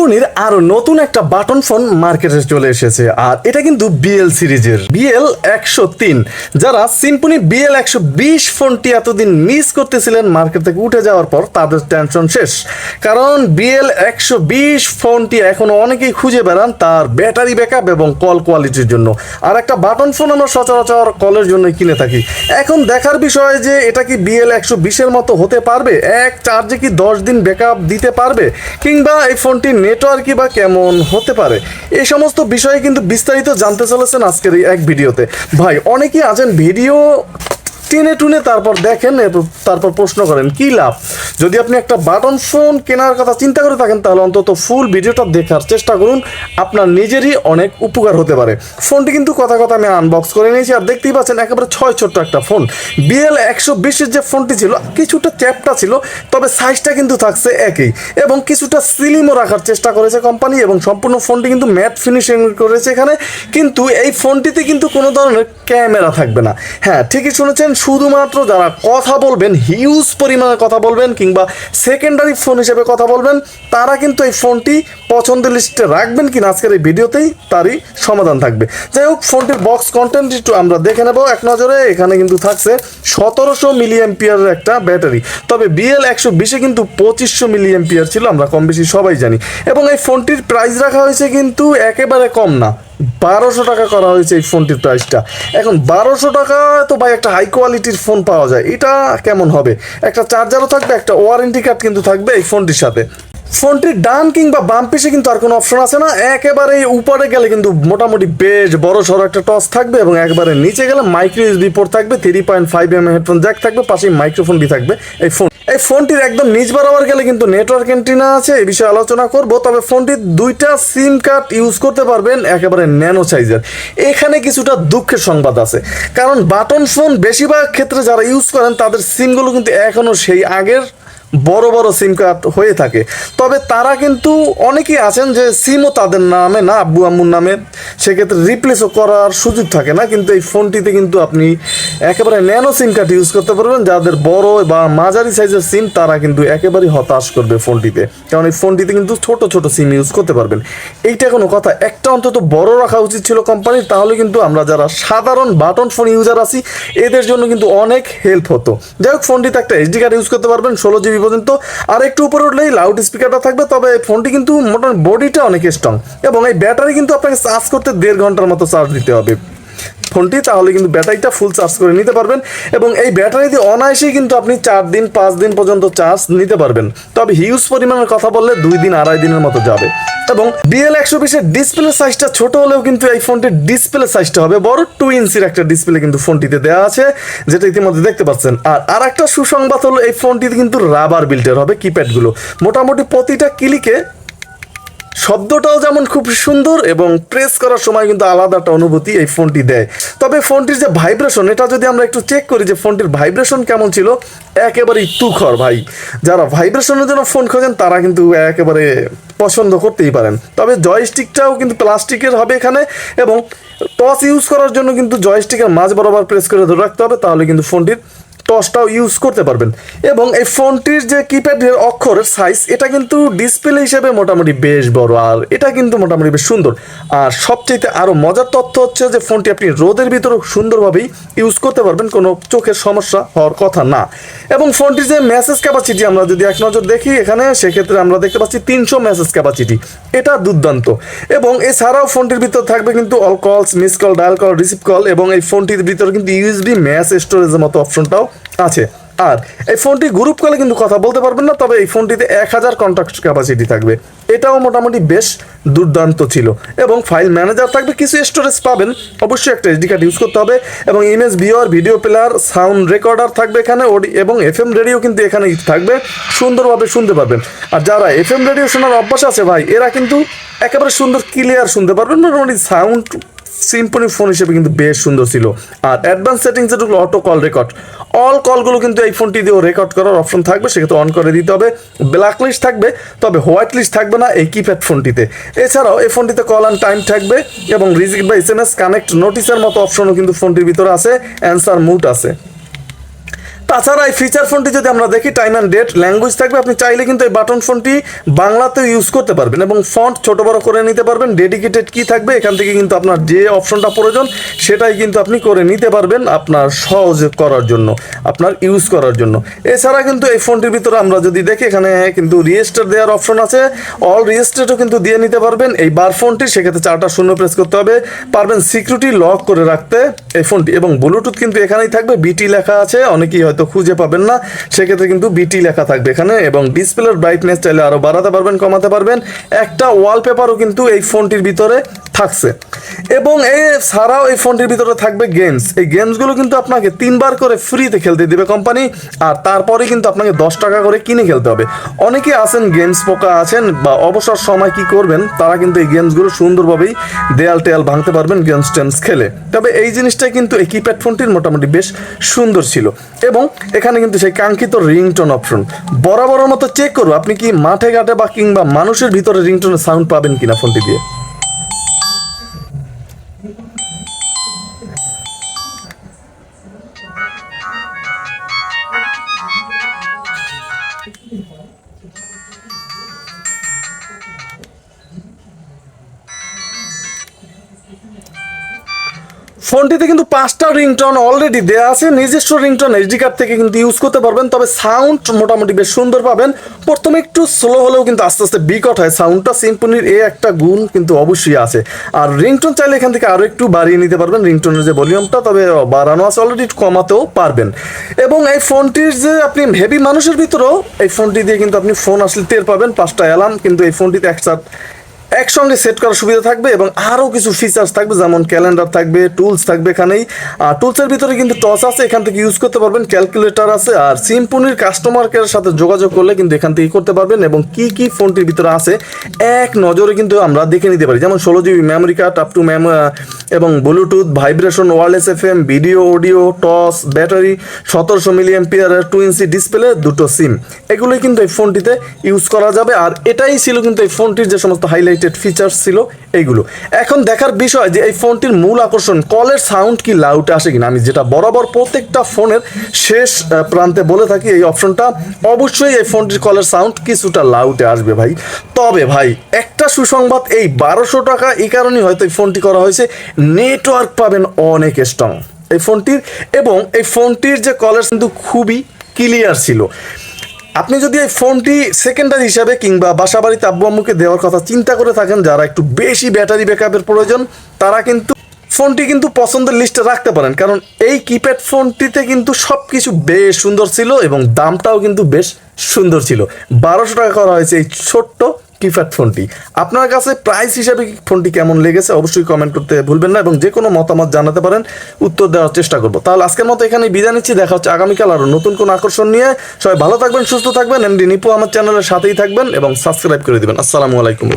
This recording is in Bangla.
সিম্পনির আরও নতুন একটা বাটন ফোন মার্কেটে চলে এসেছে, আর এটা কিন্তু বিএল সিরিজের। বিএল একশো তিন, যারা সিম্পনি বিএল একশো বিশ ফোনটি এতদিন মিস করতেছিলেন মার্কেট থেকে উঠে যাওয়ার পর তাদের টেনশন শেষ। কারণ বিএল একশো বিশ ফোনটি এখনও অনেকেই খুঁজে বেড়ান তার ব্যাটারি ব্যাকআপ এবং কল কোয়ালিটির জন্য। আর একটা বাটন ফোন আমরা সচরাচর কলের জন্য কিনে থাকি। এখন দেখার বিষয় যে এটা কি বিএল একশো বিশের মতো হতে পারবে? এক চার্জে কি দশ দিন ব্যাকআপ দিতে পারবে? কিংবা এই ফোনটির নেটওয়ার্কই বা কেমন হতে পারে? এই সমস্ত বিষয়ে কিন্তু বিস্তারিত জানতে চলেছেন আজকের এই এক ভিডিওতে। ভাই, অনেকেই আছেন ভিডিও টেনে টুনে তারপর দেখেন তারপর প্রশ্ন করেন, কি লাভ? যদি আপনি একটা বাটন ফোন কেনার কথা চিন্তা করে থাকেন, তাহলে অন্তত ফুল ভিডিওটা দেখার চেষ্টা করুন, আপনার নিজেরই অনেক উপকার হতে পারে। ফোনটি কিন্তু কথা কথা আমি আনবক্স করে নিয়েছি, আর দেখতেই পাচ্ছেন একেবারে ছয় ছোট্ট একটা ফোন। বিএল একশো বিশের যে ফোনটি ছিল, কিছুটা চ্যাপটা ছিল, তবে সাইজটা কিন্তু থাকছে একই, এবং কিছুটা সিলিমও রাখার চেষ্টা করেছে কোম্পানি এবং সম্পূর্ণ ফোনটি কিন্তু ম্যাট ফিনিশিং করেছে এখানে, কিন্তু এই ফোনটিতে কিন্তু কোনো ধরনের ক্যামেরা থাকবে না। হ্যাঁ ঠিকই শুনেছেন শুধুমাত্র যারা কথা বলবেন হিউজ পরিমাণে কথা বলবেন কিংবা সেকেন্ডারি ফোন হিসেবে কথা বলবেন, তারা কিন্তু এই ফোনটি পছন্দের লিস্টে রাখবেন কিনা আজকের এই ভিডিওতেই তারই সমাধান থাকবে। যাই হোক ফোনটির বক্স কন্টেন্ট একটু আমরা দেখে নেব। এক নজরে এখানে কিন্তু থাকছে সতেরোশো মিলি এম্পিয়ারের একটা ব্যাটারি। তবে বিএল একশো বিশে কিন্তু পঁচিশশো মিলি এম্পিয়ার ছিল, আমরা কম বেশি সবাই জানি। এবং এই ফোনটির প্রাইস রাখা হয়েছে কিন্তু একেবারে কম না। বারোশো টাকা করা হয়েছে এই ফোনটির প্রাইসটা এখন বারোশো টাকা তো ভাই একটা হাই কোয়ালিটির ফোন পাওয়া যায়। এটা কেমন হবে? একটা চার্জারও থাকবে, একটা ওয়ারেন্টি কার্ড কিন্তু থাকবে এই ফোনটির সাথে। ফোনটির ডান কিংবা বাম পিসে কিন্তু আর কোনো অপশন আছে না। একেবারে উপরে গেলে কিন্তু মোটামুটি বেশ বড় সড়ো একটা টস থাকবে এবং একবারে নিচে গেলে মাইক্রো ইউএসবি পোর্ট থাকবে three point five M headphone jack থাকবে, পাশেই মাইক্রোফোনটি থাকবে এই ফোন এই ফোনটির একদম নিচ বরাবর গেলে কিন্তু নেটওয়ার্ক এন্টিনা আছে এই বিষয়ে আলোচনা করব। তবে ফোনটির দুইটা সিম কার্ড ইউজ করতে পারবেন একেবারে ন্যানো সাইজের এখানে কিছুটা দুঃখের সংবাদ আছে। কারণ বাটন ফোন বেশিরভাগ ক্ষেত্রে যারা ইউজ করেন, তাদের সিমগুলো কিন্তু এখনও সেই আগের বড় বড় সিম কার্ড হয়ে থাকে। তবে তারা কিন্তু অনেকেই আছেন যে সিমও তাদের নামে না, আব্বু আম্মুর নামে। সেক্ষেত্রে রিপ্লেসও করার সুযোগ থাকে না, কিন্তু এই ফোনটিতে কিন্তু আপনি একেবারে ন্যানো সিম কার্ড ইউজ করতে পারবেন। যাদের বড় বা মাঝারি সাইজের সিম তারা কিন্তু একেবারে হতাশ করবে ফোনটিতে কারণ এই ফোনটিতে কিন্তু ছোট ছোট সিম ইউজ করতে পারবেন। এইটা কোনো কথা, একটা অন্তত বড় রাখা উচিত ছিল কোম্পানির তাহলে কিন্তু আমরা যারা সাধারণ বাটন ফোন ইউজার আছি, এদের জন্য কিন্তু অনেক হেল্প হতো। যাই হোক ফোনটিতে একটা এইচডি কার্ড ইউজ করতে পারবেন, ষোলো জিবি পর্যন্ত আর একটু উপরে উঠলেই লাউড স্পিকারটা থাকবে, তবে ফোনটি কিন্তু মোটামুটি বডিটা অনেক স্ট্রং এবং এই ব্যাটারি কিন্তু আপনাকে চার্জ করতে দেড় ঘণ্টার মতো চার্জ দিতে হবে। ফোনটি তাহলে কিন্তু ব্যাটারিটা ফুল চার্জ করে নিতে পারবেন এবং এই ব্যাটারি দিয়ে অনায়াসেই কিন্তু আপনি চার দিন, পাঁচ দিন পর্যন্ত চার্জ নিতে পারবেন। তবে হিউজ পরিমাণের কথা বললে দুই দিন, আড়াই দিনের মতো যাবে। এবং বিএল একশো বিশের ডিসপ্লে সাইজটা ছোট হলেও কিন্তু এই ফোনটির ডিসপ্লে সাইজটা হবে বড়। টু ইঞ্চির একটা ডিসপ্লে কিন্তু ফোনটিতে দেওয়া আছে, যেটা ইতিমধ্যে দেখতে পাচ্ছেন। আর আর একটা সুসংবাদ হলো এই ফোনটিতে কিন্তু রাবার বিল্টের হবে কিপ্যাডগুলো মোটামুটি প্রতিটা ক্লিকে শব্দটাও যেমন খুব সুন্দর এবং প্রেস করার সময় কিন্তু আলাদা একটা অনুভূতি এই ফোনটি দেয়। তবে ফোনটির যে ভাইব্রেশন এটা যদি আমরা একটু চেক করি যে ফোনটির ভাইব্রেশন কেমন ছিল, একেবারেই তুখর ভাই। যারা ভাইব্রেশনের জন্য ফোন খোঁজেন, তারা কিন্তু একেবারে পছন্দ করতেই পারেন। তবে জয়স্টিকটাও কিন্তু প্লাস্টিকের হবে এখানে এবং টস ইউজ করার জন্য কিন্তু জয়স্টিকের মাঝ বরাবর প্রেস করে ধরে রাখতে হবে, তাহলে কিন্তু ফোনটির টসটাও ইউজ করতে পারবেন। এবং এই ফোনটির যে কিপ্যাডের অক্ষরের সাইজ এটা কিন্তু ডিসপ্লে হিসেবে মোটামুটি বেশ বড়। আর এটা কিন্তু মোটামুটি বেশ সুন্দর। আর সবচেয়ে আরও মজার তথ্য হচ্ছে যে, ফোনটি আপনি রোদের ভিতরে সুন্দরভাবেই ইউজ করতে পারবেন, কোনো চোখের সমস্যা হওয়ার কথা না। এবং ফোনটির যে মেসেজ ক্যাপাসিটি আমরা যদি এক নজর দেখি এখানে, সেক্ষেত্রে আমরা দেখতে পাচ্ছি তিনশো মেসেজ ক্যাপাসিটি এটা দুর্দান্ত। এবং এছাড়াও ফোনটির ভিতর থাকবে কিন্তু all calls miss call dial call receive call এবং এই ফোনটির ভিতরে কিন্তু ইউএসবি ম্যাস স্টোরেজের মতো অপশনটাও আছে। আর এই ফোনটি গ্রুপ কলে কিন্তু কথা বলতে পারবেন না, তবে এই ফোনটিতে এক হাজার কন্ট্যাক্ট ক্যাপাসিটি থাকবে। এটাও মোটামুটি বেশ দুর্দান্ত ছিল। এবং ফাইল ম্যানেজার থাকবে, কিছু স্টোরেজ পাবেন। অবশ্যই একটা এসডি কার্ড ইউজ করতে হবে। এবং image viewer video player sound recorder থাকবে এখানে এবং এফ এম রেডিও কিন্তু এখানে থাকবে। সুন্দরভাবে শুনতে পারবেন। আর যারা এফ এম রেডিও শোনার অভ্যাস আছে ভাই, এরা কিন্তু একেবারে সুন্দর ক্লিয়ার শুনতে পারবেন। মোটামুটি সাউন্ড সিম্পনি ফোন হিসেবে কিন্তু বেশ সুন্দর ছিল। আর অ্যাডভান্স সেটিংসে ঢুকলো অটো কল রেকর্ড অল কলগুলো কিন্তু এই ফোনটি দিয়েও রেকর্ড করার অপশন থাকবে, সেক্ষেত্রে অন করে দিতে হবে। ব্ল্যাক লিস্ট থাকবে, তবে হোয়াইট লিস্ট থাকবে না এই কিপ্যাড ফোনটিতে। এছাড়াও এই ফোনটিতে কল অ্যান্ড টাইম থাকবে এবং রিজিক বা এস এম এস কানেক্ট নোটিসের মতো অপশনও কিন্তু ফোনটির ভিতরে আছে অ্যান্সার মুড আছে। তাছাড়া এই ফিচার ফোনটি যদি আমরা দেখি টাইম অ্যান্ড ডেট ল্যাঙ্গুয়েজ থাকবে, আপনি চাইলে কিন্তু এই বাটন ফোনটি বাংলাতেও ইউজ করতে পারবেন এবং ফন্ট ছোট বড় করে নিতে পারবেন ডেডিকেটেড কি থাকবে, এখান থেকে কিন্তু আপনার যে অপশনটা প্রয়োজন, সেটাই কিন্তু আপনি করে নিতে পারবেন আপনার সহজ করার জন্য, আপনার ইউজ করার জন্য। এছাড়া কিন্তু এই ফোনটির ভিতরে আমরা যদি দেখি, এখানে কিন্তু রিয়েস্টার দেওয়ার অপশন আছে। অল রিয়েস্টারও কিন্তু দিয়ে নিতে পারবেন। এই বার ফোনটি সেক্ষেত্রে চারটা শূন্য প্রেস করতে হবে। পারবেন সিকিউরিটি লক করে রাখতে এই ফোনটি এবং ব্লুটুথ কিন্তু এখানেই থাকবে বিটি লেখা আছে, অনেকেই হয়তো খুঁজে পাবেন না। সেক্ষেত্রে কিন্তু বিটি লেখা থাকবে এখানে এবং ডিসপ্লের ব্রাইটনেস চাইলে আরও বাড়াতে পারবেন, কমাতে পারবেন। একটা ওয়ালপেপারও কিন্তু এই ফোনটির ভিতরে থাকছে। এবং এই ছাড়াও এই ফোনটির ভিতরে থাকবে গেমস এই গেমসগুলো কিন্তু আপনাকে তিনবার করে ফ্রিতে খেলতে দিবে কোম্পানি আর তারপরে কিন্তু আপনাকে দশ টাকা করে কিনে খেলতে হবে। অনেকে আছেন গেমস পোকা আছেন বা অবসর সময় কি করবেন, তারা কিন্তু এই গেমসগুলো সুন্দরভাবেই দেয়াল টেয়াল ভাঙতে পারবেন গেমস টেমস খেলে। তবে এই জিনিসটা কিন্তু এই কিপ্যাড ফোনটির মোটামুটি বেশ সুন্দর ছিল। এবং এখানে কিন্তু সেই কাঙ্ক্ষিত রিংটোন অপশন। বরাবরের মতো চেক করো, আপনি কি মাঠে ঘাটে বা কিংবা মানুষের ভিতরে রিংটোনের সাউন্ড পাবেন কিনা ফোনটি দিয়ে। ফোনটিতে কিন্তু পাঁচটা রিংটোন অলরেডি দেওয়া আছে। নিজস্ব রিংটন এইচডি কার্ড থেকে কিন্তু ইউজ করতে পারবেন, তবে সাউন্ড মোটামুটি বেশ সুন্দর পাবেন। প্রথমে একটু স্লো হলেও কিন্তু আস্তে আস্তে বিকট হয়। সাউন্ডটা সিম্পনির এ একটা গুণ কিন্তু অবশ্যই আছে। আর রিংটন চাইলে এখান থেকে আরও একটু বাড়িয়ে নিতে পারবেন, রিংটোনের যে ভলিউমটা তবে বাড়ানো আছে অলরেডি কমাতেও পারবেন। এবং এই ফোনটির যে আপনি হেভি মানুষের ভিতরেও এই ফোনটি দিয়ে কিন্তু আপনি ফোন আসলে টের পাবেন। পাঁচটা অ্যালার্ম কিন্তু এই ফোনটিতে একসাথে একসঙ্গে সেট করার সুবিধা থাকবে এবং আরও কিছু ফিচার্স থাকবে, যেমন ক্যালেন্ডার থাকবে টুলস থাকবে এখানেই। আর টুলসের ভিতরে কিন্তু টস আছে, এখান থেকে ইউজ করতে পারবেন ক্যালকুলেটর আছে। আর সিমপুনির কাস্টমার কেয়ারের সাথে যোগাযোগ করলে কিন্তু এখান থেকে করতে পারবেন এবং কি কি ফোনটির ভিতরে আছে, এক নজরে কিন্তু আমরা দেখে নিতে পারি। যেমন ষোলো GB memory card up to মেম এবং Bluetooth vibration wireless F M video audio toss battery সতেরোশো মিলি এমপিয়ারের টু ইঞ্চি ডিসপ্লে দুটো সিম এগুলোই কিন্তু এই ফোনটিতে ইউজ করা যাবে। আর এটাই ছিল কিন্তু এই ফোনটির যে সমস্ত হাইলাইটেড ফিচার্স ছিল এইগুলো। এখন দেখার বিষয় যে এই ফোনটির মূল আকর্ষণ, কলের সাউন্ড কি লাউটে আসে কিনা? আমি যেটা বরাবর প্রত্যেকটা ফোনের শেষ প্রান্তে বলে থাকি এই অপশনটা অবশ্যই এই ফোনটির কলের সাউন্ড কিছুটা লাউটে আসবে ভাই। তবে ভাই, একটা সুসংবাদ, এই বারোশো টাকা এই কারণেই হয়তো এই ফোনটি করা হয়েছে। নেটওয়ার্ক পাবেন অনেক স্ট্রং এই ফোনটির এবং এই ফোনটির যে কলের কিন্তু খুবই ক্লিয়ার ছিল। আপনি যদি এই ফোনটি সেকেন্ডারি হিসাবে কিংবা বাসা বাড়িতে আব্বু আম্মুকে দেওয়ার কথা চিন্তা করে থাকেন, যারা একটু বেশি ব্যাটারি ব্যাকআপের প্রয়োজন, তারা কিন্তু ফোনটি কিন্তু পছন্দের লিস্টে রাখতে পারেন। কারণ এই কিপ্যাড ফোনটিতে কিন্তু সব কিছু বেশ সুন্দর ছিল এবং দামটাও কিন্তু বেশ সুন্দর ছিল। বারোশো টাকা করা হয়েছে এই ছোট্ট কিপ্যাড ফোনটি। আপনার কাছে প্রাইস হিসাবে ফোনটি কেমন লেগেছে অবশ্যই কমেন্ট করতে ভুলবেন না এবং যে কোনো মতামত জানাতে পারেন, উত্তর দেওয়ার চেষ্টা করব। তাহলে আজকের মতো এখানে বিদায় নিচ্ছি। দেখা হচ্ছে আগামীকাল আরও নতুন কোনো আকর্ষণ নিয়ে। সবাই ভালো থাকবেন, সুস্থ থাকবেন। এমডি নিপু আমার চ্যানেলের সাথেই থাকবেন এবং সাবস্ক্রাইব করে দেবেন। আসসালামু আলাইকুম।